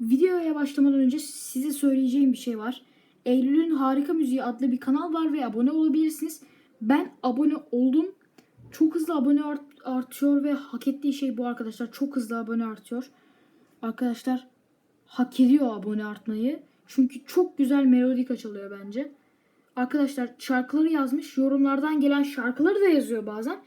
Videoya başlamadan önce size söyleyeceğim bir şey var. Eylül'ün Harika Müziği adlı bir kanal var ve abone olabilirsiniz. Ben abone oldum. Çok hızlı abone art- artıyor ve hak ettiği şey bu arkadaşlar. Çok hızlı abone artıyor. Arkadaşlar hak ediyor abone artmayı. Çünkü çok güzel melodik açılıyor bence. Arkadaşlar şarkıları yazmış. Yorumlardan gelen şarkıları da yazıyor bazen.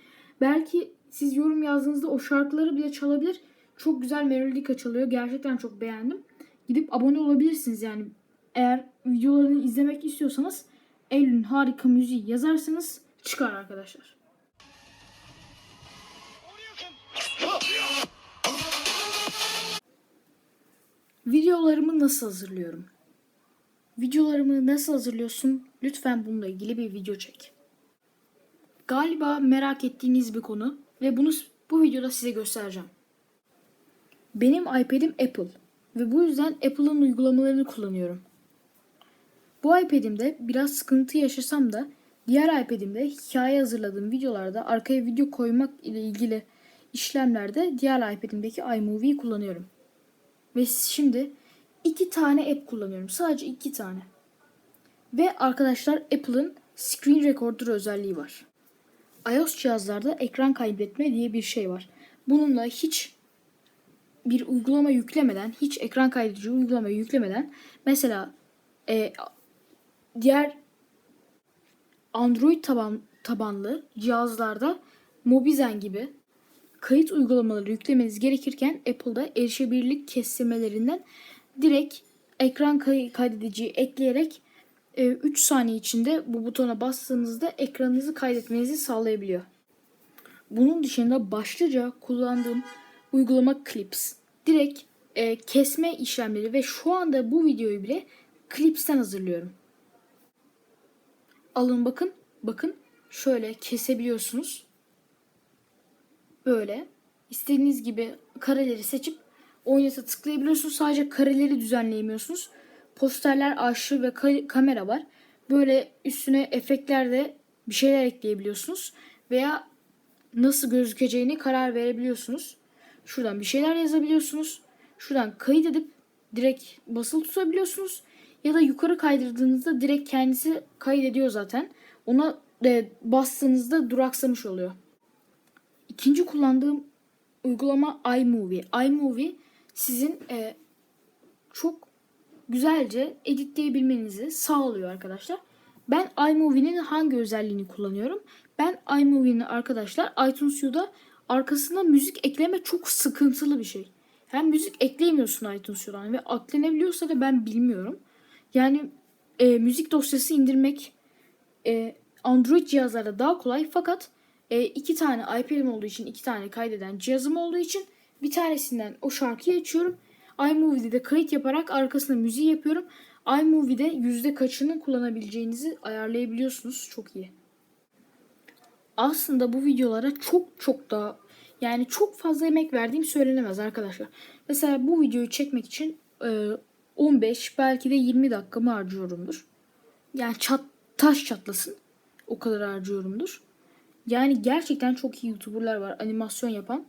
Belki siz yorum yazdığınızda o şarkıları bile çalabilir. Çok güzel melodik açılıyor. Gerçekten çok beğendim. Gidip abone olabilirsiniz yani. Eğer videolarını izlemek istiyorsanız Eylül'ün harika müziği yazarsanız çıkar arkadaşlar. Videolarımı nasıl hazırlıyorum? Videolarımı nasıl hazırlıyorsun? Lütfen bununla ilgili bir video çek. Galiba merak ettiğiniz bir konu ve bunu bu videoda size göstereceğim. Benim iPad'im Apple ve bu yüzden Apple'ın uygulamalarını kullanıyorum. Bu iPad'imde biraz sıkıntı yaşasam da diğer iPad'imde hikaye hazırladığım videolarda arkaya video koymak ile ilgili işlemlerde diğer iPad'imdeki iMovie'yi kullanıyorum. Ve şimdi iki tane app kullanıyorum. Sadece iki tane. Ve arkadaşlar Apple'ın Screen Recorder özelliği var. iOS cihazlarda ekran kaydetme diye bir şey var. Bununla hiç bir uygulama yüklemeden, hiç ekran kaydedici uygulama yüklemeden mesela e, diğer Android taban, tabanlı cihazlarda Mobizen gibi kayıt uygulamaları yüklemeniz gerekirken Apple'da erişebilirlik kestirmelerinden direkt ekran kay- kaydediciyi ekleyerek 3 saniye içinde bu butona bastığınızda ekranınızı kaydetmenizi sağlayabiliyor. Bunun dışında başlıca kullandığım uygulama Clips. Direkt e, kesme işlemleri ve şu anda bu videoyu bile Clips'ten hazırlıyorum. Alın bakın, bakın şöyle kesebiliyorsunuz. Böyle istediğiniz gibi kareleri seçip oynata tıklayabiliyorsunuz. Sadece kareleri düzenleyemiyorsunuz. Posterler, arşiv ve ka- kamera var. Böyle üstüne efektler de bir şeyler ekleyebiliyorsunuz. Veya nasıl gözükeceğini karar verebiliyorsunuz. Şuradan bir şeyler yazabiliyorsunuz. Şuradan kayıt edip direkt basılı tutabiliyorsunuz. Ya da yukarı kaydırdığınızda direkt kendisi kaydediyor zaten. Ona e, bastığınızda duraksamış oluyor. İkinci kullandığım uygulama iMovie. iMovie sizin e, çok güzelce editleyebilmenizi sağlıyor arkadaşlar. Ben iMovie'nin hangi özelliğini kullanıyorum? Ben iMovie'nin arkadaşlar iTunes U'da arkasına müzik ekleme çok sıkıntılı bir şey. Hem müzik ekleyemiyorsun iTunes U'dan ve eklenebiliyorsa da ben bilmiyorum. Yani e, müzik dosyası indirmek e, Android cihazlarda daha kolay fakat e, iki tane iPad'im olduğu için iki tane kaydeden cihazım olduğu için bir tanesinden o şarkıyı açıyorum. iMovie'de de kayıt yaparak arkasına müziği yapıyorum. iMovie'de yüzde kaçını kullanabileceğinizi ayarlayabiliyorsunuz. Çok iyi. Aslında bu videolara çok çok daha yani çok fazla emek verdiğim söylenemez arkadaşlar. Mesela bu videoyu çekmek için e, 15 belki de 20 dakikamı harcıyorumdur. Yani çat, taş çatlasın. O kadar harcıyorumdur. Yani gerçekten çok iyi YouTuber'lar var animasyon yapan.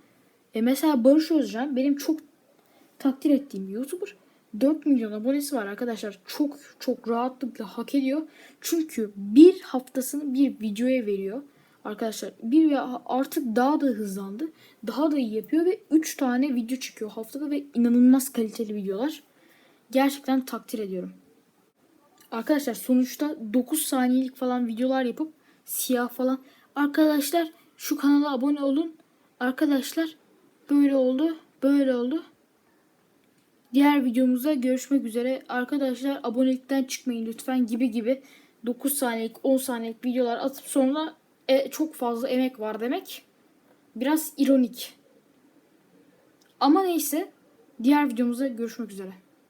E mesela Barış Özcan benim çok takdir ettiğim bir YouTuber. 4 milyon abonesi var arkadaşlar. Çok çok rahatlıkla hak ediyor. Çünkü bir haftasını bir videoya veriyor. Arkadaşlar bir ve artık daha da hızlandı. Daha da iyi yapıyor ve 3 tane video çıkıyor haftada ve inanılmaz kaliteli videolar. Gerçekten takdir ediyorum. Arkadaşlar sonuçta 9 saniyelik falan videolar yapıp siyah falan. Arkadaşlar şu kanala abone olun. Arkadaşlar böyle oldu. Böyle oldu. Diğer videomuzda görüşmek üzere. Arkadaşlar abonelikten çıkmayın lütfen gibi gibi 9 saniyelik 10 saniyelik videolar atıp sonra e, çok fazla emek var demek. Biraz ironik. Ama neyse diğer videomuzda görüşmek üzere.